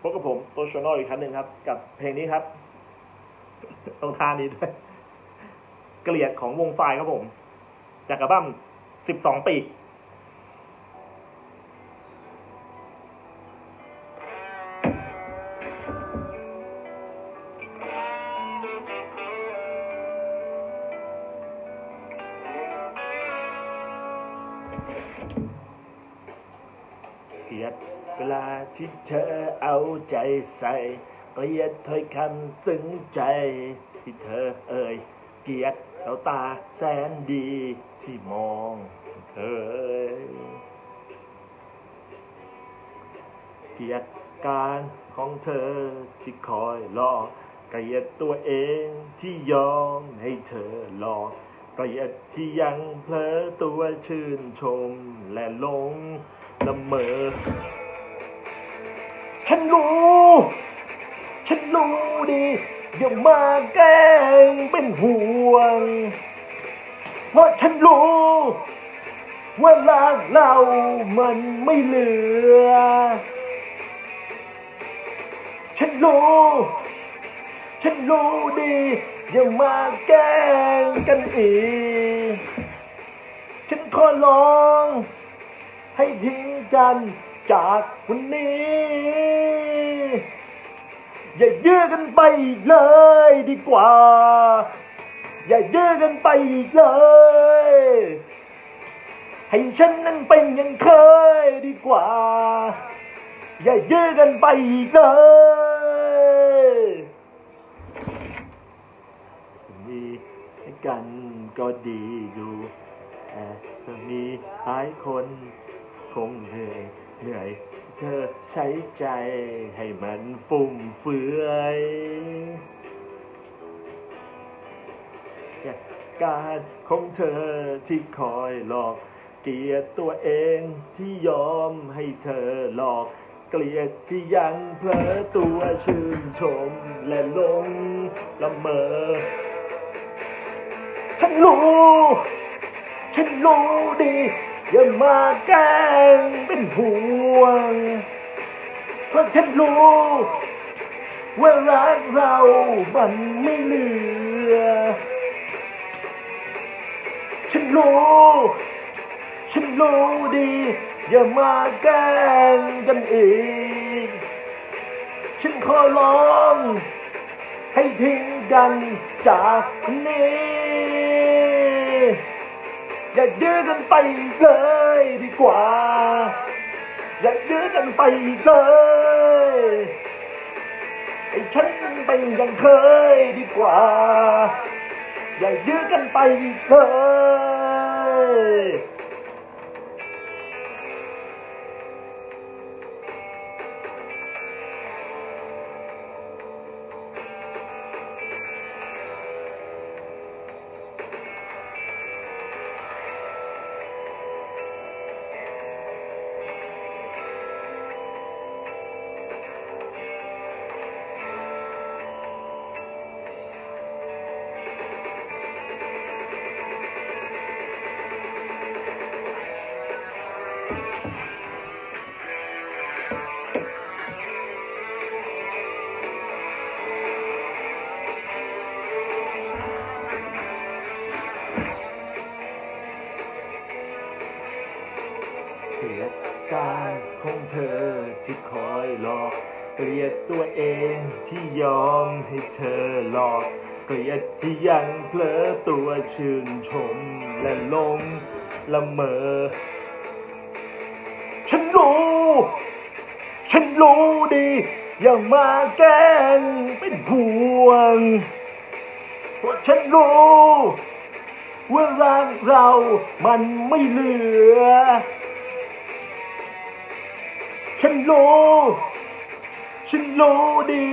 พบกับผมโตชโนอีกครั้งหนึ่งครับ กับเพลงนี้ครับต้องท่านี้ด้วยเกลียดของวงไฟครับผม จากอัลบั้มสิบสองปี เวลาที่เธอเอาใจใส่เกลียดถ้อยคำซึ้งใจที่เธอเอ่ยเกลียดแววตาแสนดีที่มองเธอเกลียดการของเธอที่คอยหลอกเกลียดตัวเองที่ยอมให้เธอหลอกเกลียดที่ยังเผลอตัวชื่นชมและหลงละเมอ ฉันรู้ ฉันรู้ดีอย่ามาแกล้งเป็นห่วง เพราะฉันรู้ ว่ารักเรามันไม่เหลือ ฉันรู้ ฉันรู้ดีอย่ามาแกล้งกันอีก ฉันขอร้อง ให้ทิ้งกันจากวันนี้ อย่ายื้อกันไปอีกเลยดีกว่า อย่ายื้อกันไปอีกเลย ให้ฉันนั้นเป็นอย่างเคยดีกว่า อย่ายื้อกันไปอีกเลยมีกันก็ดีอยู่แต่จะมีหลายคนคงเหนื่อยเหนื่อย เธอใช้ใจให้มันฟุ่มเฟือยการของเธอที่คอยหลอก เกลียดตัวเองที่ยอมให้เธอหลอก เกลียดที่ยังเผลอตัวชื่นชมและหลงละเมอ ฉันรู้ ฉันรู้ดี อย่ามาแกล้งเป็นห่วง เพราะฉันรู้ว่ารักเรามันไม่เหลือ ฉันรู้ ฉันรู้ดี อย่ามาแกล้งกันอีก ฉันขอร้อง ให้ทิ้งกันจากนี้ อย่ายื้อกันไปเลยดีกว่า อย่ายื้อกันไปเลยไอ้ฉันเป็นอย่างเคยดีกว่า อย่ายื้อกันไปเลย องเธอที่คอยหลอก เกลียดตัวเองที่ยอมให้เธอหลอก เกลียดที่ยังเผลอตัวชื่นชมและลงละเมอ ฉันรู้ ฉันรู้ดี อย่ามาแกล้งเป็นห่วงเพราะฉันรู้ว่ารักเรามันไม่เหลือ ฉันรู้ฉันรู้ดี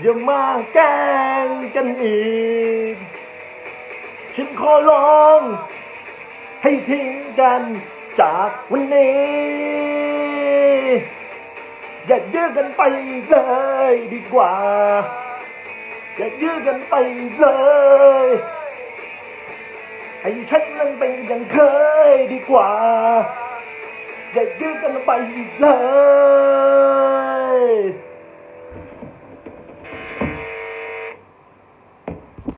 อย่ามาแกล้งกันอีก ฉันขอร้อง ให้ทิ้งกันจากวันนี้ อย่ายื้อกันไปเลยดีกว่า อย่ายื้อกันไปเลยให้ฉันนั้นเป็นอย่างเคยดีกว่า ไปอีกเลย